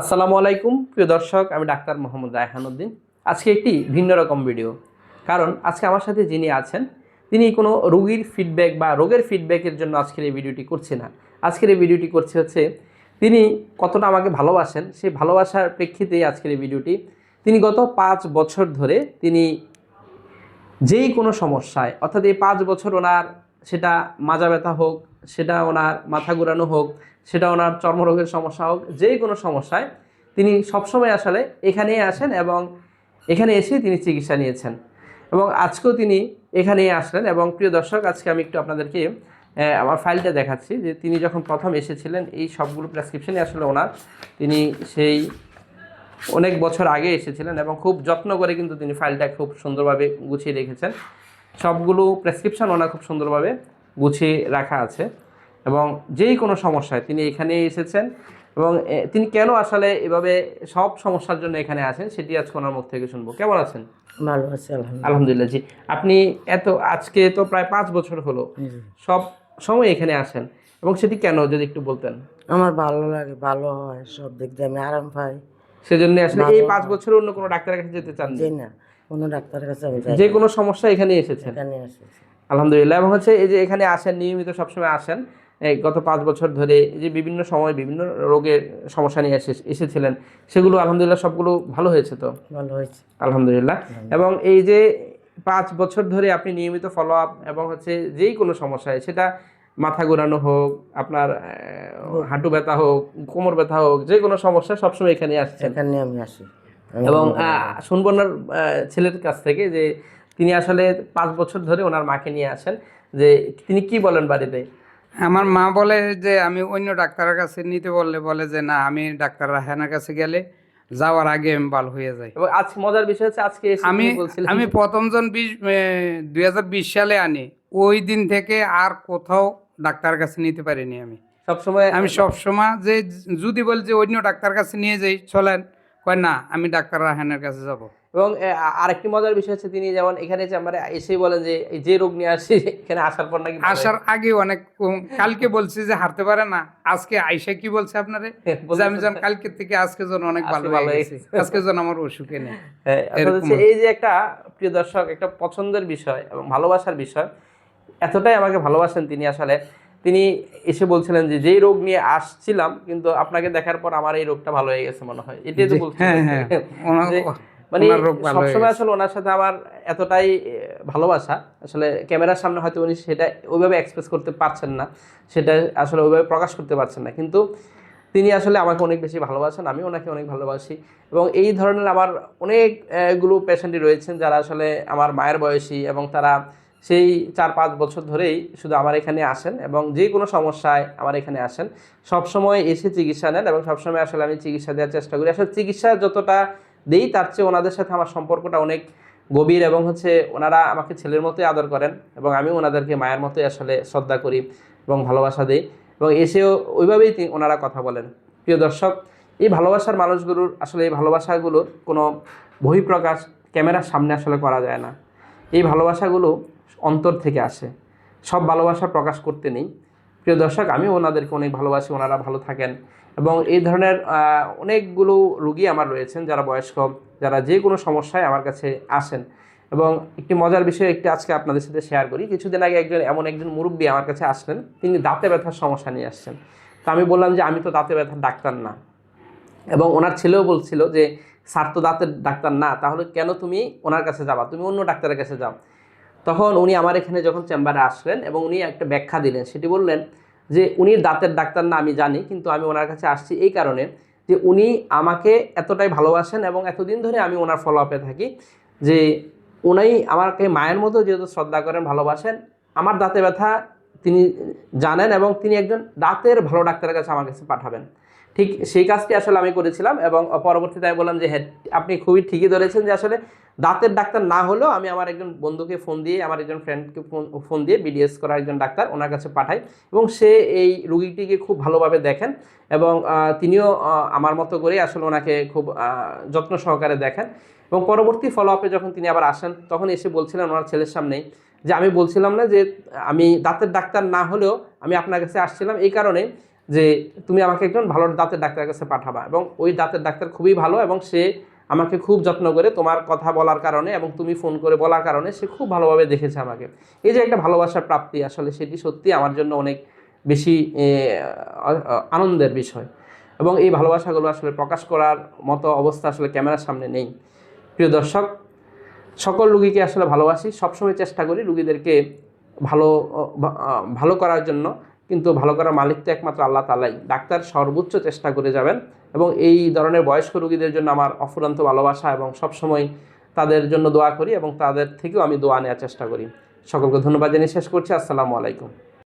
আসসালামু আলাইকুম, প্রিয় দর্শক, আমি ডাক্তার মোহাম্মদ রায়হানুদ্দিন আজকে একটি ভিন্ন রকম ভিডিও। কারণ আজকে আমার সাথে যিনি আছেন, তিনি কোনো রোগীর ফিডব্যাক বা রোগের ফিডব্যাকের জন্য আজকের এই ভিডিওটি করছে না। আজকের এই ভিডিওটি করছে হচ্ছে, তিনি কতটা আমাকে ভালোবাসেন, সেই ভালোবাসার প্রেক্ষিতেই আজকের এই ভিডিওটি। তিনি গত পাঁচ বছর ধরে তিনি যেই কোনো সমস্যায়, অর্থাৎ এই পাঁচ বছর ওনার সেটা মাজা ব্যথা হোক সেটা ওনার মাথা ঘুরানো হোক, সেটা ওনার চর্মরোগের সমস্যা হোক, যে কোনো সমস্যায় তিনি সবসময় আসলে এখানেই আসেন এবং এখানে এসে তিনি চিকিৎসা নিয়েছেন। এবং আজকেও তিনি এখানেই আসলেন এবং প্রিয় দর্শক, আজকে আমি একটু আপনাদেরকে আমার ফাইলটা দেখাচ্ছি যে তিনি যখন প্রথম এসেছিলেন, এই সবগুলো প্রেসক্রিপশনই আসলে ওনার। তিনি সেই অনেক বছর আগে এসেছিলেন এবং খুব যত্ন করে কিন্তু তিনি ফাইলটা খুব সুন্দরভাবে গুছিয়ে রেখেছেন। সবগুলো প্রেসক্রিপশন ওনার খুব সুন্দরভাবে গুছিয়ে রাখা আছে এবং যেই কোনো সমস্যায় তিনি এখানে এসেছেন এবং তিনি কেন আসলে এভাবে সব সমস্যার জন্য এখানে আসেন সেটি আজকে ওনার মুখ থেকে শুনব। কেমন আছেন? ভালো আছে আলহামদুলিল্লাহ। জি। আপনি এত আজকে তো প্রায় পাঁচ বছর হলো সব সময় এখানে আসেন এবং সেটি কেন যদি একটু বলতেন? আমার ভালো লাগে ভালো হয় সব দিক দিয়ে আমি আরাম পাই। সেজন্য আসলে এই পাঁচ বছর অন্য কোনো ডাক্তারের কাছে যেতে চান না কোনো ডাক্তারের কাছে যে কোনো সমস্যা এখানে এসেছেন? এখানে এসেছি। আলহামদুলিল্লাহ। এবং হচ্ছে এই যে এখানে আসেন নিয়মিত সবসময় আসেন। গত পাঁচ বছর ধরে এই যে বিভিন্ন সময় বিভিন্ন রোগের সমস্যা নিয়ে এসে এসেছিলেন। সেগুলো আলহামদুলিল্লাহ সবগুলো ভালো হয়েছে তো? ভালো হয়েছে। আলহামদুলিল্লাহ। এবং এই যে পাঁচ বছর ধরে আপনি নিয়মিত ফলো আপ এবং হচ্ছে যেই কোনো সমস্যায় সেটা মাথা ঘোরানো হোক আপনার হাঁটু ব্যথা হোক কোমর ব্যথা হোক যে কোনো সমস্যা সবসময় এখানে আসছেন এখানে আমি আসি। এবং শুনব ছেলের কাছ থেকে যে তিনি আসলে পাঁচ বছর ধরে ওনার মাকে নিয়ে আসেন যে তিনি কি বলেন বাড়িতে? আমার মা বলে যে আমি অন্য ডাক্তারের কাছে নিতে বললে বলে যে না আমি ডাক্তার রাহানের কাছে গেলে যাওয়ার আগে আমি ভালো হয়ে যাই। এবং আজ মজার বিষয় হচ্ছে আজকে আমি আমি প্রথমজন বিশ দুই হাজার বিশ সালে আনি। ওই দিন থেকে আর কোথাও ডাক্তারের কাছে নিতে পারিনি আমি। সবসময় আমি সবসময় যে যদি বল যে অন্য ডাক্তার কাছে নিয়ে যাই চলেন। কয় না আমি ডাক্তার রাহানের কাছে যাব। এবং আরেকটি মজার বিষয় হচ্ছে তিনি যেমন এখানে যে আমরা এসেই বলেন যে যে রোগ নিয়ে আসি এখানে আসার পর নাকি আসার আগে অনেক কালকে বলছি যে হারতে পারে না। আজকে আইসা কি বলছে আপনারে? যে আমি যখন কালকে থেকে আজকে যেন অনেক ভালো ভালো হয়ে হয়ে আজকে যেন আমার অসুখে নেই হ্যাঁ, এই যে একটা প্রিয় দর্শক একটা পছন্দের বিষয় এবং ভালোবাসার বিষয় এতটাই আমাকে ভালোবাসেন তিনি আসলে। তিনি এসে বলছিলেন যে যেই রোগ নিয়ে আসছিলাম কিন্তু আপনাকে দেখার পর আমার এই রোগটা ভালো হয়ে গেছে মনে হয়। এটাই তো বলছিলেন হ্যাঁ, হ্যাঁ। মানে সবসময় আসলে ওনার সাথে আমার এতটাই ভালোবাসা। আসলে ক্যামেরার সামনে হয়তো উনি সেটা ওইভাবে এক্সপ্রেস করতে পারছেন না সেটা আসলে ওইভাবে প্রকাশ করতে পারছেন না। কিন্তু তিনি আসলে আমাকে অনেক বেশি ভালোবাসেন আমি ওনাকে অনেক ভালোবাসি। এবং এই ধরনের আমার অনেকগুলো পেশেন্টই রয়েছেন যারা আসলে আমার মায়ের বয়সী এবং তারা সেই চার পাঁচ বছর ধরেই শুধু আমার এখানে আসেন এবং যে কোনো সমস্যায় আমার এখানে আসেন। সবসময় এসে চিকিৎসা নেন এবং সবসময় আসলে আমি চিকিৎসা দেওয়ার চেষ্টা করি। আসলে চিকিৎসা যতটা দেই, তার চেয়ে ওনাদের সাথে আমার সম্পর্কটা অনেক গভীর এবং হচ্ছে ওনারা আমাকে ছেলের মতোই আদর করেন এবং আমি ওনাদেরকে মায়ের মতোই আসলে শ্রদ্ধা করি এবং ভালোবাসা দিই এবং এসেও ওইভাবেই তিনি- ওনারা কথা বলেন। প্রিয় দর্শক, এই ভালোবাসার মানুষগুলোর আসলে এই ভালোবাসাগুলোর কোনো বহিঃপ্রকাশ ক্যামেরার সামনে আসলে করা যায় না। এই ভালোবাসাগুলো অন্তর থেকে আসে। সব ভালোবাসা প্রকাশ করতে নেই। প্রিয় দর্শক আমি ওনাদেরকে অনেক ভালোবাসি, ওনারা ভালো থাকেন এবং এই ধরনের অনেকগুলো রুগী আমার রয়েছেন যারা বয়স্ক, যারা যে কোনো সমস্যায় আমার কাছে আসেন এবং একটি মজার বিষয় একটি আজকে আপনাদের সাথে শেয়ার করি। কিছুদিন আগে একজন, এমন একজন মুরব্বী আমার কাছে আসলেন, তিনি দাঁতে ব্যথার সমস্যা নিয়ে আসছেন। তো আমি বললাম যে, আমি তো দাঁতে ব্যথার ডাক্তার না। এবং ওনার ছেলেও বলছিল যে, স্যার তো দাঁতের ডাক্তার না, তাহলে কেন তুমি ওনার কাছে যাবা? তুমি অন্য ডাক্তারের কাছে যাও। তখন উনি আমার এখানে যখন চেম্বারে আসলেন এবং উনি একটা ব্যাখ্যা দিলেন, সেটি বললেন যে উনি দাঁতের ডাক্তার না আমি জানি, কিন্তু আমি ওনার কাছে আসছি এই কারণে যে, উনি আমাকে এতটাই ভালোবাসেন এবং এতদিন ধরে আমি ওনার ফলো আপে থাকি যে উনি আমাকে মায়ের মতো যেহেতু শ্রদ্ধা করেন, ভালোবাসেন, আমার দাঁতে ব্যথা তিনি জানেন এবং তিনি একজন দাঁতের ভালো ডাক্তারের কাছে আমার কাছে পাঠাবেন। ঠিক সেই কাজটি আসলে আমি করেছিলাম এবং পরবর্তীতে আমি বললাম যে হ্যাঁ আপনি খুবই ঠিকই ধরেছেন যে আসলে দাঁতের ডাক্তার না হলেও আমি আমার একজন বন্ধুকে ফোন দিয়ে, আমার একজন ফ্রেন্ডকে ফোন দিয়ে বিডিএস করা একজন ডাক্তার ওনার কাছে পাঠাই এবং সে এই রুগীটিকে খুব ভালোভাবে দেখেন এবং তিনিও আমার মতো করেই আসলে ওনাকে খুব যত্ন সহকারে দেখেন এবং পরবর্তী ফলো আপে যখন তিনি আবার আসেন, তখন এসে বলছিলেন ওনার ছেলের সামনেই যে, আমি বলছিলাম না যে, আমি দাঁতের ডাক্তার না হলেও আমি আপনার কাছে আসছিলাম এই কারণে যে তুমি আমাকে একজন ভালো দাঁতের ডাক্তারের কাছে পাঠাবা এবং ওই দাঁতের ডাক্তার খুবই ভালো এবং সে আমাকে খুব যত্ন করে তোমার কথা বলার কারণে এবং তুমি ফোন করে বলার কারণে সে খুব ভালোভাবে দেখেছে আমাকে। এই যে একটা ভালোবাসার প্রাপ্তি আসলে সেটি সত্যি আমার জন্য অনেক বেশি আনন্দের বিষয় এবং এই ভালোবাসাগুলো আসলে প্রকাশ করার মতো অবস্থা আসলে ক্যামেরার সামনে নেই। প্রিয় দর্শক, সকল রুগীকে আসলে ভালোবাসি, সবসময় চেষ্টা করি রুগীদেরকে ভালো ভালো করার জন্য কিন্তু ভালো করার মালিক তো একমাত্র আল্লাহ তালাই ডাক্তার সর্বোচ্চ চেষ্টা করে যাবেন এবং এই ধরনের বয়স্ক রুগীদের জন্য আমার অফুরান্ত ভালোবাসা এবং সবসময় তাদের জন্য দোয়া করি এবং তাদের থেকেও আমি দোয়া নেওয়ার চেষ্টা করি। সকলকে ধন্যবাদ জানিয়ে শেষ করছি। আসসালামু আলাইকুম।